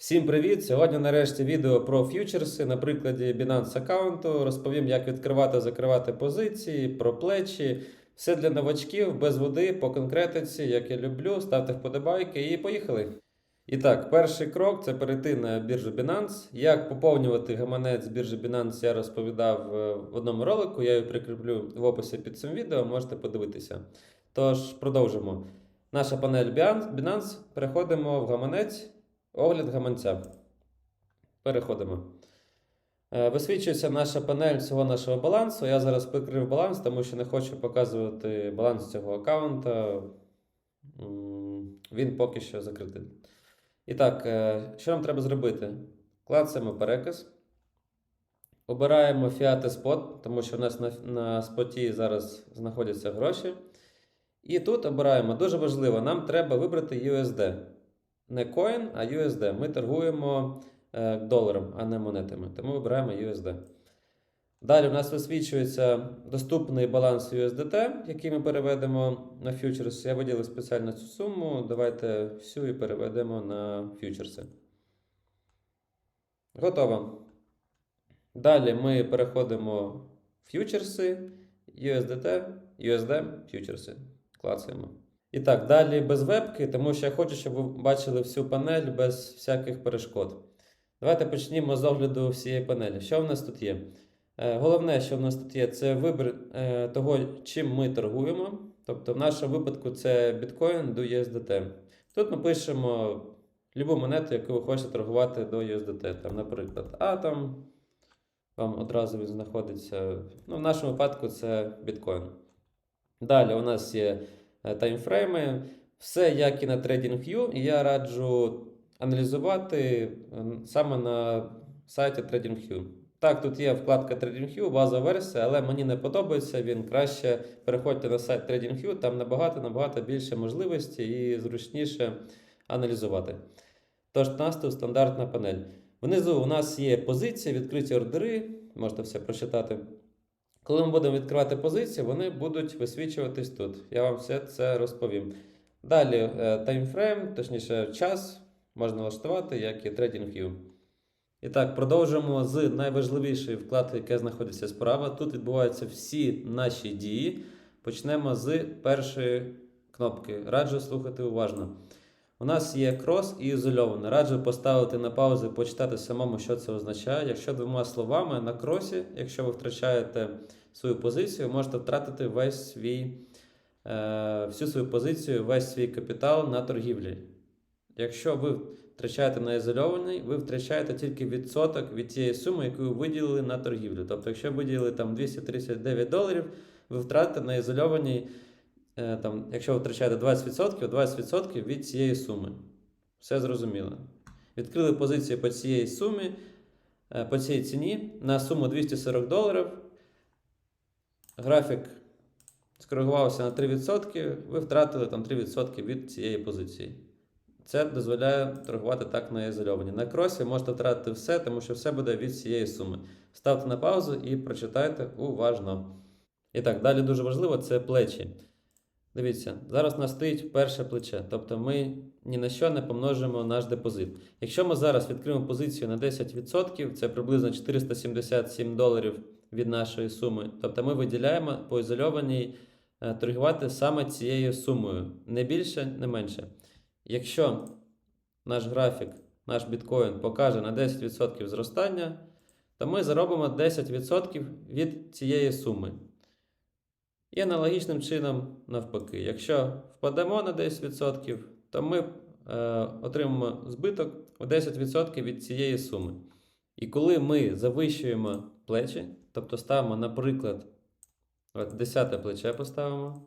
Всім привіт! Сьогодні нарешті відео про ф'ючерси на прикладі Binance аккаунту. Розповім, як відкривати закривати позиції, про плечі. Все для новачків без води, по конкретиці, як я люблю. Ставте вподобайки і поїхали. І так, перший крок це перейти на біржу Binance. Як поповнювати гаманець біржі Binance я розповідав е, в одному ролику. Я його прикріплю в описі під цим відео, можете подивитися. Тож, продовжимо. Наша панель Binance. Binance. Переходимо в гаманець. Огляд гаманця. Переходимо. Е, Висвічується наша панель всього нашого балансу. Я зараз прикрив баланс, тому що не хочу показувати баланс цього аккаунта. Він поки що закритий. І так, е, що нам треба зробити? Клацаємо переказ. Обираємо Fiat Spot, тому що у нас на, на споті зараз знаходяться гроші. І тут обираємо дуже важливо, нам треба вибрати USD. Не coin, а USD. Ми торгуємо е, доларом, а не монетами. Тому вибираємо USD. Далі у нас висвічується доступний баланс USDT, який ми переведемо на фьючерс. Я виділив спеціально цю суму. Давайте всю і переведемо на фьючерси. Готово. Далі ми переходимо в фьючерси, USDT, USD, фьючерси. Клацаємо. І так, далі без вебки, тому що я хочу, щоб ви бачили всю панель без всяких перешкод. Давайте почнімо з огляду всієї панелі. Що в нас тут є? Е, Головне, що в нас тут є, це вибір е, того, чим ми торгуємо. Тобто, в нашому випадку це біткоін до USDT. Тут ми пишемо любу монету, яку ви хочете торгувати до USDT. Там, наприклад, Atom. Вам одразу він знаходиться. Ну, в нашому випадку це біткоін. Далі у нас є таймфрейми. Все як і на TradingView, і я раджу аналізувати е, саме на сайті TradingView. Так, тут є вкладка TradingView, базова версія, але мені не подобається. Він краще переходьте на сайт TradingView, там набагато набагато більше можливостей і зручніше аналізувати. Тож, нас тут стандартна панель. Внизу у нас є позиції, відкриті ордери, можете все прочитати. Коли ми будемо відкривати позиції, вони будуть висвічуватись тут. Я вам все це розповім. Далі е, таймфрейм, точніше, час можна налаштувати, як і TradingView. І так, продовжимо з найважливішої вкладки, яка знаходиться справа. Тут відбуваються всі наші дії. Почнемо з першої кнопки. Раджу слухати уважно. У нас є крос і ізольоване. Раджу поставити на паузу і почитати самому, що це означає. Якщо двома словами на кросі, якщо ви втрачаєте свою позицію, можете втратити весь свій, е, всю свою позицію, весь свій капітал на торгівлі. Якщо ви втрачаєте на ізольований, ви втрачаєте тільки відсоток від тієї суми, яку ви виділили на торгівлю. Тобто, якщо ви виділили там 239 доларів, ви втратите на ізольованій, там, якщо ви втрачаєте 20%, 20% від цієї суми. Все зрозуміло. Відкрили позицію по цієї сумі, е, по цій ціні на суму 240 доларів. Графік скоригувався на 3%, ви втратили там 3% від цієї позиції. Це дозволяє торгувати так на ізольовані. На кросі можете втратити все, тому що все буде від цієї суми. Ставте на паузу і прочитайте уважно. І так, далі дуже важливо це плечі. Дивіться, зараз нас стоїть перше плече, тобто ми ні на що не помножимо наш депозит. Якщо ми зараз відкриємо позицію на 10%, це приблизно 477 доларів від нашої суми. Тобто ми виділяємо по ізольованій е, торгувати саме цією сумою, не більше, не менше. Якщо наш графік, наш біткоін покаже на 10% зростання, то ми заробимо 10% від цієї суми. І аналогічним чином навпаки. Якщо впадемо на 10%, то ми е, отримаємо збиток у 10% від цієї суми. І коли ми завищуємо плечі, тобто ставимо, наприклад, 10 плече поставимо,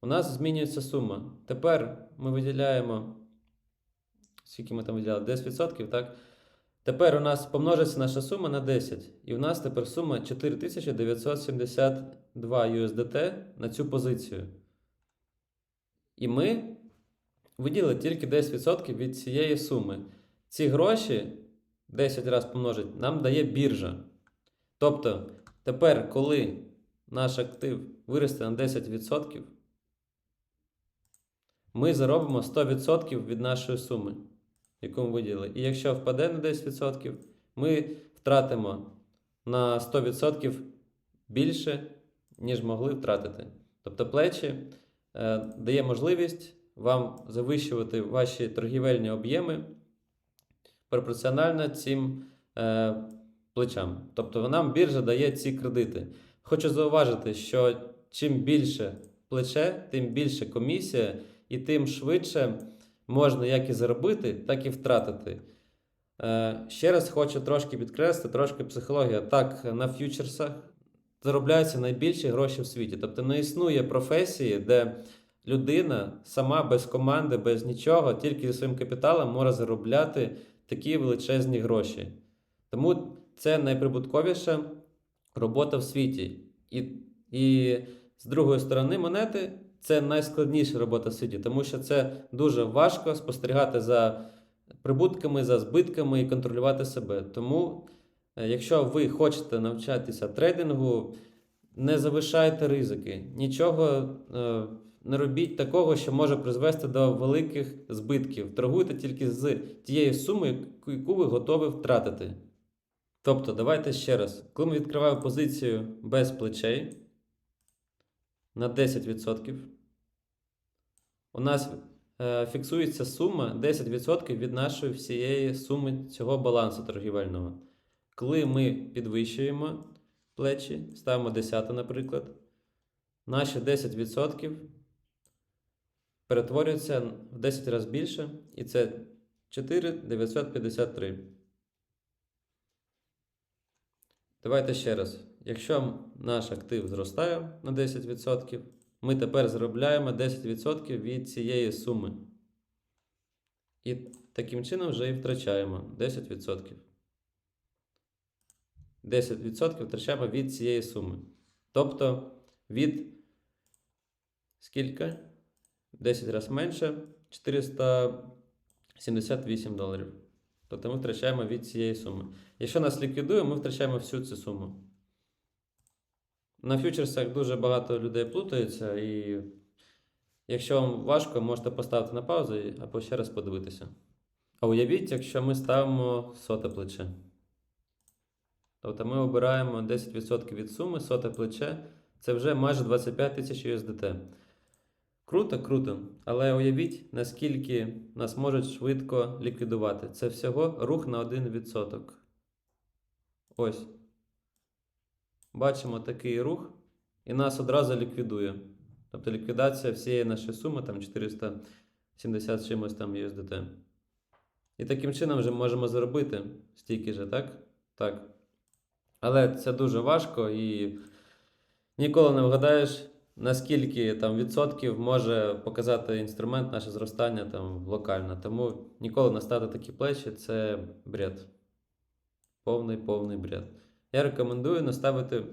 у нас змінюється сума. Тепер ми виділяємо, скільки ми там виділяли, 10%, так? Тепер у нас помножиться наша сума на 10. І в нас тепер сума 4972 USDT на цю позицію. І ми виділили тільки 10% від цієї суми. Ці гроші 10 разів помножить, нам дає біржа. Тобто, тепер, коли наш актив виросте на 10%, ми заробимо 100% від нашої суми. Яку ми виділили. І якщо впаде на 10%, ми втратимо на 100% більше, ніж могли втратити. Тобто плечі е, дає можливість вам завищувати ваші торгівельні об'єми пропорціонально цим е, плечам. Тобто нам біржа дає ці кредити. Хочу зауважити, що чим більше плече, тим більше комісія, і тим швидше можна як і заробити, так і втратити. Е, ще раз хочу трошки підкреслити, трошки психологія. Так, на ф'ючерсах заробляються найбільші гроші в світі. Тобто не існує професії, де людина сама без команди, без нічого, тільки зі своїм капіталом може заробляти такі величезні гроші. Тому це найприбутковіша робота в світі. І, і з другої сторони, монети це найскладніша робота світі, тому що це дуже важко спостерігати за прибутками, за збитками і контролювати себе. Тому, е, якщо ви хочете навчатися трейдингу, не завишайте ризики, нічого е, не робіть такого, що може призвести до великих збитків. Торгуйте тільки з тією сумою, яку- яку ви готові втратити. Тобто, давайте ще раз. Коли ми відкриваємо позицію без плечей на 10%, у нас е, фіксується сума 10% від нашої всієї суми цього балансу торгівельного. Коли ми підвищуємо плечі, ставимо 10, наприклад, наші 10% перетворюються в 10 разів більше, і це 4,953. Давайте ще раз. Якщо наш актив зростає на 10%, ми тепер заробляємо 10% від цієї суми. І таким чином вже і втрачаємо 10%. 10% втрачаємо від цієї суми. Тобто від скільки? 10 разів менше 478 доларів. Тобто ми втрачаємо від цієї суми. Якщо нас ліквідує, ми втрачаємо всю цю суму. На фьючерсах дуже багато людей плутаються, і якщо вам важко, можете поставити на паузу або ще раз подивитися. А уявіть, якщо ми ставимо соте плече. Тобто ми обираємо 10% від суми, соте плече це вже майже 25 тисяч USDT. Круто, круто. Але уявіть, наскільки нас можуть швидко ліквідувати. Це всього рух на 1%. Ось. Бачимо такий рух, і нас одразу ліквідує. Тобто ліквідація всієї нашої суми, там 470 чимось там USDT. І таким чином вже можемо заробити стільки же, так? Так. Але це дуже важко і ніколи не вгадаєш, наскільки там відсотків може показати інструмент наше зростання там локально. Тому ніколи не ставити такі плечі це бред. Повний повний бред. Я рекомендую наставити,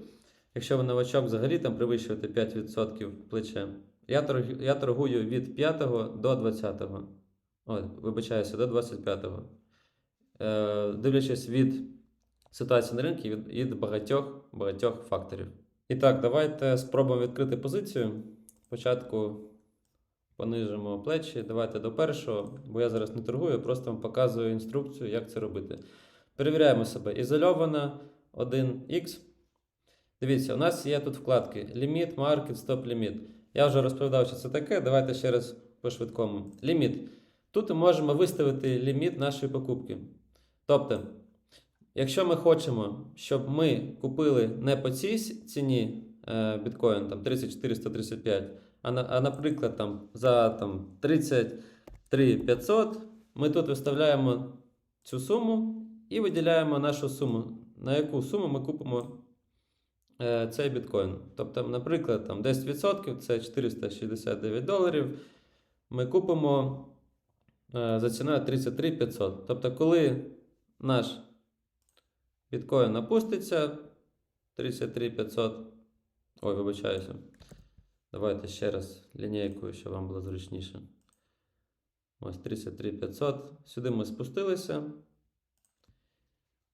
якщо ви новачок взагалі там перевищувати 5% плече. Я, торг, я торгую від 5 до 20. Ой, вибачаюся, до 25. Е, дивлячись від ситуації на ринку від, від багатьох, багатьох факторів. І так, давайте спробуємо відкрити позицію. Спочатку понижимо плечі. Давайте до першого, бо я зараз не торгую, просто вам показую інструкцію, як це робити. Перевіряємо себе. Ізольована 1х. Дивіться, у нас є тут вкладки ліміт, маркет, стоп ліміт. Я вже розповідав, що це таке. Давайте ще раз по швидкому. Ліміт. Тут ми можемо виставити ліміт нашої покупки. Тобто, якщо ми хочемо, щоб ми купили не по цій ціні е, біткоін, там 3435, а, а наприклад, там, за там, 33 500, ми тут виставляємо цю суму і виділяємо нашу суму, на яку суму ми купимо е, цей біткоін. Тобто, наприклад, там 10% це 469 доларів. Ми купимо е, за ціною 33 500. Тобто, коли наш біткоін опуститься 33 500. Ой, вибачаюся. Давайте ще раз лінійкою, щоб вам було зручніше. Ось 33 500. Сюди ми спустилися.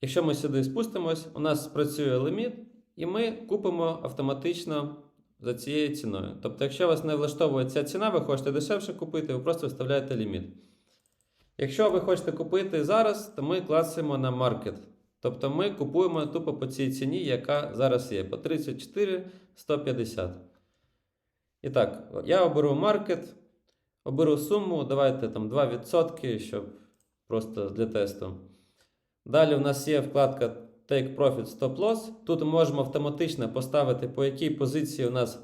Якщо ми сюди спустимось, у нас працює ліміт, і ми купимо автоматично за цією ціною. Тобто, якщо вас не влаштовує ця ціна, ви хочете дешевше купити, ви просто виставляєте ліміт. Якщо ви хочете купити зараз, то ми клацаємо на маркет. Тобто ми купуємо тупо по цій ціні, яка зараз є, по 34 150. І так, я оберу маркет, оберу суму, давайте там 2%, щоб просто для тесту. Далі у нас є вкладка Take Profit Stop Loss. Тут ми можемо автоматично поставити, по якій позиції у нас,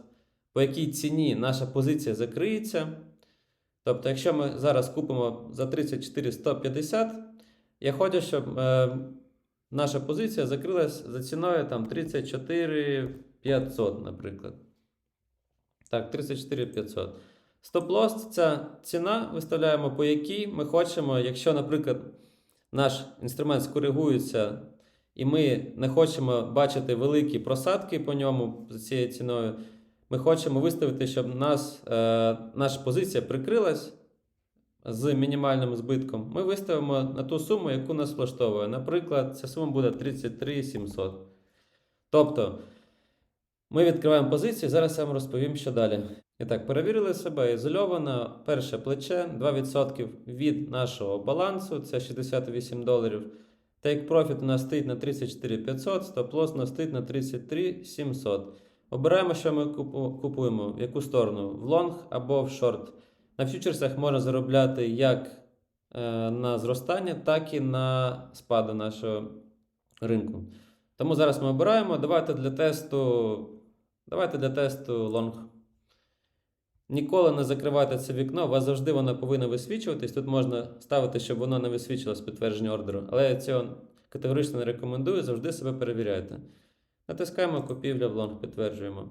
по якій ціні наша позиція закриється. Тобто, якщо ми зараз купимо за 34 150, я хочу, щоб е, наша позиція закрилась за ціною там 34 500, наприклад. Так, 34 500. Стоп-лосс це ціна, виставляємо, по якій ми хочемо, якщо, наприклад, наш інструмент скоригується, і ми не хочемо бачити великі просадки по ньому за цією ціною, ми хочемо виставити, щоб нас, е, наша позиція прикрилась з мінімальним збитком. Ми виставимо на ту суму, яку нас влаштовує. Наприклад, ця сума буде 33 700. Тобто, ми відкриваємо позицію, зараз я вам розповім, що далі. І так, перевірили себе ізольовано. Перше плече 2% від нашого балансу, це 68 доларів. Take Profit у нас стоїть на 34 500, стоп лосс у нас стоїть на 33 700. Обираємо, що ми купуємо, в яку сторону, в лонг або в шорт. На фьючерсах можна заробляти як е, на зростання, так і на спади нашого ринку. Тому зараз ми обираємо. Давайте для тесту, давайте для тесту лонг. Ніколи не закривайте це вікно, у вас завжди воно повинно висвічуватись. Тут можна ставити, щоб воно не висвічилось підтвердження ордеру. Але я цього категорично не рекомендую, завжди себе перевіряйте. Натискаємо купівля в лонг, підтверджуємо.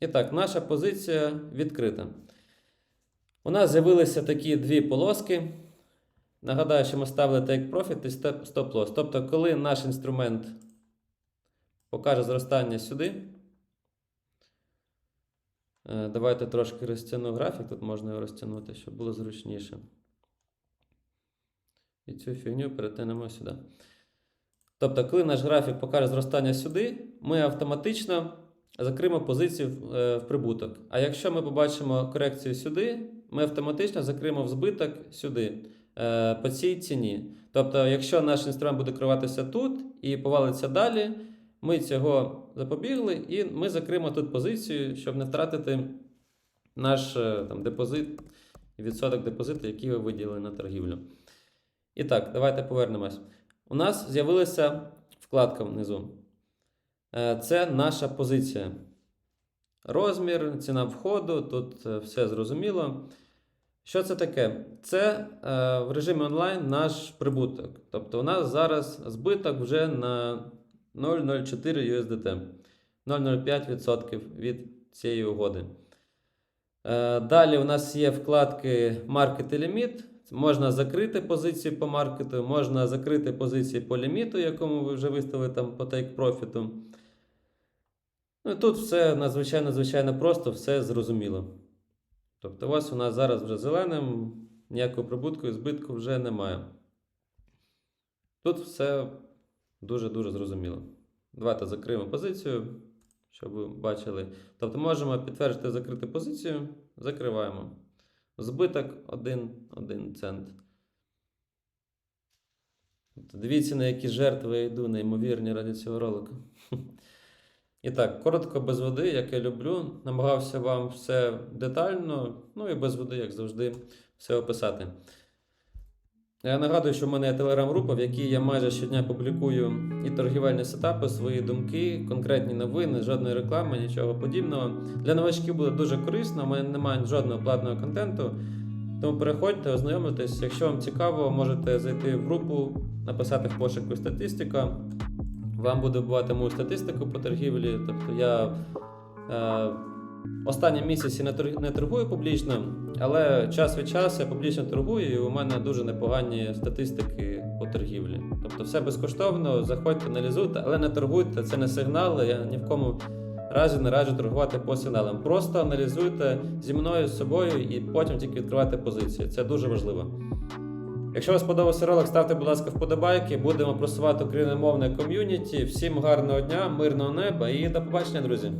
І так, наша позиція відкрита. У нас з'явилися такі дві полоски. Нагадаю, що ми ставили Take Profit і Stop- Loss. Тобто, коли наш інструмент покаже зростання сюди. Е, Давайте трошки розтягну графік, тут можна його розтягнути, щоб було зручніше. І цю фігню перетинемо сюди. Тобто, коли наш графік покаже зростання сюди, ми автоматично закриємо позицію в, е, прибуток. А якщо ми побачимо корекцію сюди, ми автоматично закриємо в збиток сюди, е, по цій ціні. Тобто, якщо наш інструмент буде керуватися тут і повалиться далі, ми цього запобігли, і ми закриємо тут позицію, щоб не втратити наш е, там, депозит відсоток депозиту, який ви виділили на торгівлю. І так, давайте повернемось. У нас з'явилася вкладка внизу. Е, Це наша позиція. Розмір, ціна входу, тут е, все зрозуміло. Що це таке? Це е, в режимі онлайн наш прибуток. Тобто у нас зараз збиток вже на 0,04 USDT. 0,05% від цієї угоди. Е, Далі у нас є вкладки Market і ліміт. Можна закрити позиції по маркету, можна закрити позиції по ліміту, якому ви вже виставили там по take profit. Ну, і тут все надзвичайно звичайно просто, все зрозуміло. Тобто, ось у нас зараз вже зеленим, ніякого прибутку і збитку вже немає. Тут все дуже-дуже зрозуміло. Давайте закриємо позицію, щоб ви бачили. Тобто можемо підтвердити закрити позицію, закриваємо. Збиток 1, 1 цент. Дивіться, на які жертви я йду, неймовірні раді цього ролика. І так, коротко без води, як я люблю. Намагався вам все детально, ну і без води, як завжди, все описати. Я нагадую, що в мене є телеграм-група, в якій я майже щодня публікую і торгівельні сетапи, свої думки, конкретні новини, жодної реклами, нічого подібного. Для новачків буде дуже корисно, у мене немає жодного платного контенту. Тому переходьте, ознайомитесь. Якщо вам цікаво, можете зайти в групу, написати в пошуку статистика. Вам буде бувати мою статистику по торгівлі. Тобто я е, останні місяці не, торгую публічно, але час від часу я публічно торгую, і у мене дуже непогані статистики по торгівлі. Тобто все безкоштовно, заходьте, аналізуйте, але не торгуйте, це не сигнали. Я ні в кому разі не раджу торгувати по сигналам. Просто аналізуйте зі мною, з собою, і потім тільки відкривайте позиції. Це дуже важливо. Якщо вам сподобався ролик, ставте, будь ласка, вподобайки. Будемо просувати україномовне ком'юніті. Всім гарного дня, мирного неба і до побачення, друзі!